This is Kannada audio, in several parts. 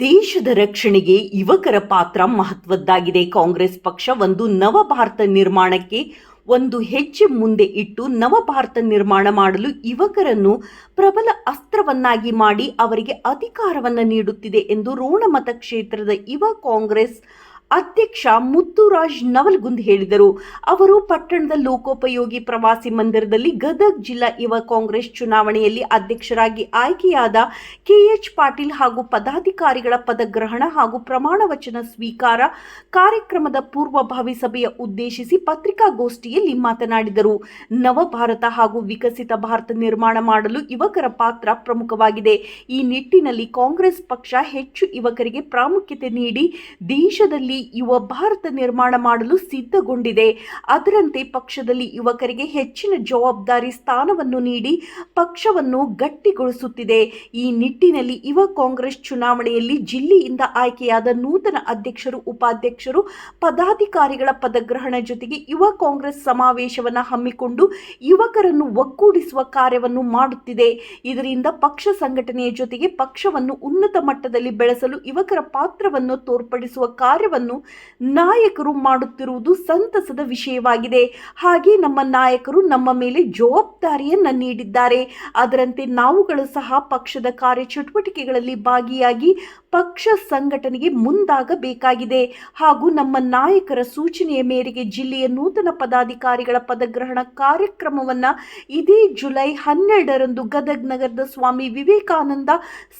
ದೇಶದ ರಕ್ಷಣೆಗೆ ಯುವಕರ ಪಾತ್ರ ಮಹತ್ವದ್ದಾಗಿದೆ. ಕಾಂಗ್ರೆಸ್ ಪಕ್ಷ ಒಂದು ನವ ಭಾರತ ನಿರ್ಮಾಣಕ್ಕೆ ಒಂದು ಹೆಜ್ಜೆ ಮುಂದೆ ಇಟ್ಟು ನವ ಭಾರತ ನಿರ್ಮಾಣ ಮಾಡಲು ಯುವಕರನ್ನು ಪ್ರಬಲ ಅಸ್ತ್ರವನ್ನಾಗಿ ಮಾಡಿ ಅವರಿಗೆ ಅಧಿಕಾರವನ್ನು ನೀಡುತ್ತಿದೆ ಎಂದು ರೋಣಮತ ಕ್ಷೇತ್ರದ ಯುವ ಕಾಂಗ್ರೆಸ್ ಅಧ್ಯಕ್ಷ ಮುತ್ತುರಾಜ್ ನವಲ್ಗುಂದ್ ಹೇಳಿದರು. ಅವರು ಪಟ್ಟಣದ ಲೋಕೋಪಯೋಗಿ ಪ್ರವಾಸಿ ಮಂದಿರದಲ್ಲಿ ಗದಗ್ ಜಿಲ್ಲಾ ಯುವ ಕಾಂಗ್ರೆಸ್ ಚುನಾವಣೆಯಲ್ಲಿ ಅಧ್ಯಕ್ಷರಾಗಿ ಆಯ್ಕೆಯಾದ ಕೆಎಚ್ ಪಾಟೀಲ್ ಹಾಗೂ ಪದಾಧಿಕಾರಿಗಳ ಪದಗ್ರಹಣ ಹಾಗೂ ಪ್ರಮಾಣ ವಚನ ಸ್ವೀಕಾರ ಕಾರ್ಯಕ್ರಮದ ಪೂರ್ವಭಾವಿ ಸಭೆಯ ಉದ್ದೇಶಿಸಿ ಪತ್ರಿಕಾಗೋಷ್ಠಿಯಲ್ಲಿ ಮಾತನಾಡಿದರು. ನವ ಭಾರತ ಹಾಗೂ ವಿಕಸಿತ ಭಾರತ ನಿರ್ಮಾಣ ಮಾಡಲು ಯುವಕರ ಪಾತ್ರ ಪ್ರಮುಖವಾಗಿದೆ. ಈ ನಿಟ್ಟಿನಲ್ಲಿ ಕಾಂಗ್ರೆಸ್ ಪಕ್ಷ ಹೆಚ್ಚು ಯುವಕರಿಗೆ ಪ್ರಾಮುಖ್ಯತೆ ನೀಡಿ ದೇಶದಲ್ಲಿ ಯುವ ಭಾರತ ನಿರ್ಮಾಣ ಮಾಡಲು ಸಿದ್ಧಗೊಂಡಿದೆ. ಅದರಂತೆ ಪಕ್ಷದಲ್ಲಿ ಯುವಕರಿಗೆ ಹೆಚ್ಚಿನ ಜವಾಬ್ದಾರಿ ಸ್ಥಾನವನ್ನು ನೀಡಿ ಪಕ್ಷವನ್ನು ಗಟ್ಟಿಗೊಳಿಸುತ್ತಿದೆ. ಈ ನಿಟ್ಟಿನಲ್ಲಿ ಯುವ ಕಾಂಗ್ರೆಸ್ ಚುನಾವಣೆಯಲ್ಲಿ ಜಿಲ್ಲೆಯಿಂದ ಆಯ್ಕೆಯಾದ ನೂತನ ಅಧ್ಯಕ್ಷರು, ಉಪಾಧ್ಯಕ್ಷರು, ಪದಾಧಿಕಾರಿಗಳ ಪದಗ್ರಹಣ ಜೊತೆಗೆ ಯುವ ಕಾಂಗ್ರೆಸ್ ಸಮಾವೇಶವನ್ನು ಹಮ್ಮಿಕೊಂಡು ಯುವಕರನ್ನು ಒಗ್ಗೂಡಿಸುವ ಕಾರ್ಯವನ್ನು ಮಾಡುತ್ತಿದೆ. ಇದರಿಂದ ಪಕ್ಷ ಸಂಘಟನೆಯ ಜೊತೆಗೆ ಪಕ್ಷವನ್ನು ಉನ್ನತ ಮಟ್ಟದಲ್ಲಿ ಬೆಳೆಸಲು ಯುವಕರ ಪಾತ್ರವನ್ನು ತೋರ್ಪಡಿಸುವ ಕಾರ್ಯವನ್ನು ನಾಯಕರು ಮಾಡುತ್ತಿರುವುದು ಸಂತಸದ ವಿಷಯವಾಗಿದೆ. ಹಾಗೆ ನಮ್ಮ ನಾಯಕರು ನಮ್ಮ ಮೇಲೆ ಜವಾಬ್ದಾರಿಯನ್ನು ನೀಡಿದ್ದಾರೆ. ಅದರಂತೆ ನಾವುಗಳು ಸಹ ಪಕ್ಷದ ಕಾರ್ಯಚಟುವಟಿಕೆಗಳಲ್ಲಿ ಭಾಗಿಯಾಗಿ ಪಕ್ಷ ಸಂಘಟನೆಗೆ ಮುಂದಾಗಬೇಕಾಗಿದೆ. ಹಾಗೂ ನಮ್ಮ ನಾಯಕರ ಸೂಚನೆಯ ಮೇರೆಗೆ ಜಿಲ್ಲೆಯ ನೂತನ ಪದಾಧಿಕಾರಿಗಳ ಪದಗ್ರಹಣ ಕಾರ್ಯಕ್ರಮವನ್ನ ಇದೇ ಜುಲೈ ಹನ್ನೆರಡರಂದು ಗದಗ್ ನಗರದ ಸ್ವಾಮಿ ವಿವೇಕಾನಂದ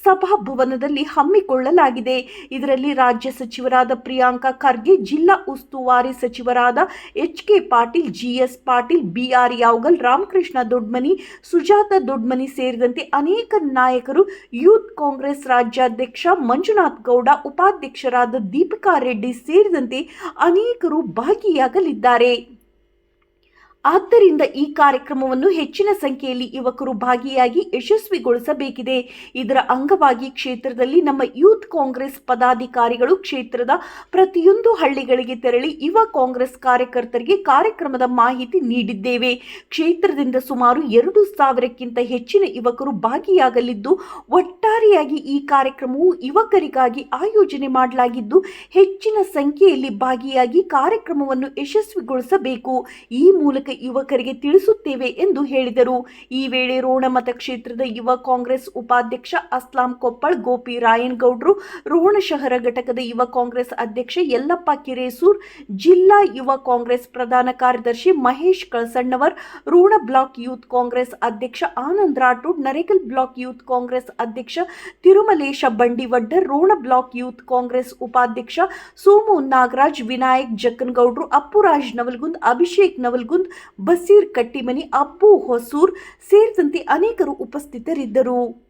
ಸಭಾಭವನದಲ್ಲಿ ಹಮ್ಮಿಕೊಳ್ಳಲಾಗಿದೆ. ಇದರಲ್ಲಿ ರಾಜ್ಯ ಸಚಿವರಾದ ಪ್ರಿಯಾಂಕಾ ಖರ್ಗೆ, ಜಿಲ್ಲಾ ಉಸ್ತುವಾರಿ ಸಚಿವರಾದ H K Patil G S Patil B R Yavagal, Ramakrishna Doddamani, Sujatha Doddamani ಸೇರಿದಂತೆ ಅನೇಕ ನಾಯಕರು ಯೂತ್ ಕಾಂಗ್ರೆಸ್ ರಾಜ್ಯಾಧ್ಯಕ್ಷ ಮಂಜುನಾಥ್ ಗೌಡ, ಉಪಾಧ್ಯಕ್ಷರಾದ ದೀಪಿಕಾ ರೆಡ್ಡಿ ಸೇರಿದಂತೆ ಅನೇಕರು ಭಾಗಿಯಾಗಲಿದ್ದಾರೆ. ಆದ್ದರಿಂದ ಈ ಕಾರ್ಯಕ್ರಮವನ್ನು ಹೆಚ್ಚಿನ ಸಂಖ್ಯೆಯಲ್ಲಿ ಯುವಕರು ಭಾಗಿಯಾಗಿ ಯಶಸ್ವಿಗೊಳಿಸಬೇಕಿದೆ. ಇದರ ಅಂಗವಾಗಿ ಕ್ಷೇತ್ರದಲ್ಲಿ ನಮ್ಮ ಯೂತ್ ಕಾಂಗ್ರೆಸ್ ಪದಾಧಿಕಾರಿಗಳು ಕ್ಷೇತ್ರದ ಪ್ರತಿಯೊಂದು ಹಳ್ಳಿಗಳಿಗೆ ತೆರಳಿ ಯುವ ಕಾಂಗ್ರೆಸ್ ಕಾರ್ಯಕರ್ತರಿಗೆ ಕಾರ್ಯಕ್ರಮದ ಮಾಹಿತಿ ನೀಡಿದ್ದೇವೆ. ಕ್ಷೇತ್ರದಿಂದ ಸುಮಾರು ಎರಡು ಸಾವಿರಕ್ಕಿಂತ ಹೆಚ್ಚಿನ ಯುವಕರು ಭಾಗಿಯಾಗಲಿದ್ದು, ಒಟ್ಟಾರೆಯಾಗಿ ಈ ಕಾರ್ಯಕ್ರಮವು ಯುವಕರಿಗಾಗಿ ಆಯೋಜನೆ ಮಾಡಲಾಗಿದ್ದು, ಹೆಚ್ಚಿನ ಸಂಖ್ಯೆಯಲ್ಲಿ ಭಾಗಿಯಾಗಿ ಕಾರ್ಯಕ್ರಮವನ್ನು ಯಶಸ್ವಿಗೊಳಿಸಬೇಕು. ಈ ಮೂಲಕ ಯುವಕರಿಗೆ ತಿಳಿಸುತ್ತೇವೆ ಎಂದು ಹೇಳಿದರು. ಈ ವೇಳೆ ರೋಣ ಮತಕ್ಷೇತ್ರದ ಯುವ ಕಾಂಗ್ರೆಸ್ ಉಪಾಧ್ಯಕ್ಷ ಅಸ್ಲಾಂ ಕೊಪ್ಪಳ್, ಗೋಪಿ ರಾಯನ್ಗೌಡ್ರು, ರೋಣ ಶಹರ ಘಟಕದ ಯುವ ಕಾಂಗ್ರೆಸ್ ಅಧ್ಯಕ್ಷ ಯಲ್ಲಪ್ಪ ಕಿರೇಸೂರ್, ಜಿಲ್ಲಾ ಯುವ ಕಾಂಗ್ರೆಸ್ ಪ್ರಧಾನ ಕಾರ್ಯದರ್ಶಿ ಮಹೇಶ್ ಕಳಸಣ್ಣವರ್, ರೋಣ ಬ್ಲಾಕ್ ಯೂತ್ ಕಾಂಗ್ರೆಸ್ ಅಧ್ಯಕ್ಷ ಆನಂದ್ ರಾಠೋಡ್, ನರೇಗಲ್ ಬ್ಲಾಕ್ ಯೂತ್ ಕಾಂಗ್ರೆಸ್ ಅಧ್ಯಕ್ಷ ತಿರುಮಲೇಶ ಬಂಡಿವಡ್ಡರ್, ರೋಣ ಬ್ಲಾಕ್ ಯೂತ್ ಕಾಂಗ್ರೆಸ್ ಉಪಾಧ್ಯಕ್ಷ ಸೋಮು ನಾಗರಾಜ್, ವಿನಾಯಕ್ ಜಕ್ಕನ್ಗೌಡ್ರು, ಅಪ್ಪುರಾಜ್ ನವಲ್ಗುಂದ್, ಅಭಿಷೇಕ್ ನವಲ್ಗುಂದ್ ಬಸೀರ್ ಕಟ್ಟಿಮನಿ ಅಪ್ಪು ಹೊಸೂರ್ ಸೇರಿದಂತೆ ಅನೇಕರು ಉಪಸ್ಥಿತರಿದ್ದರು.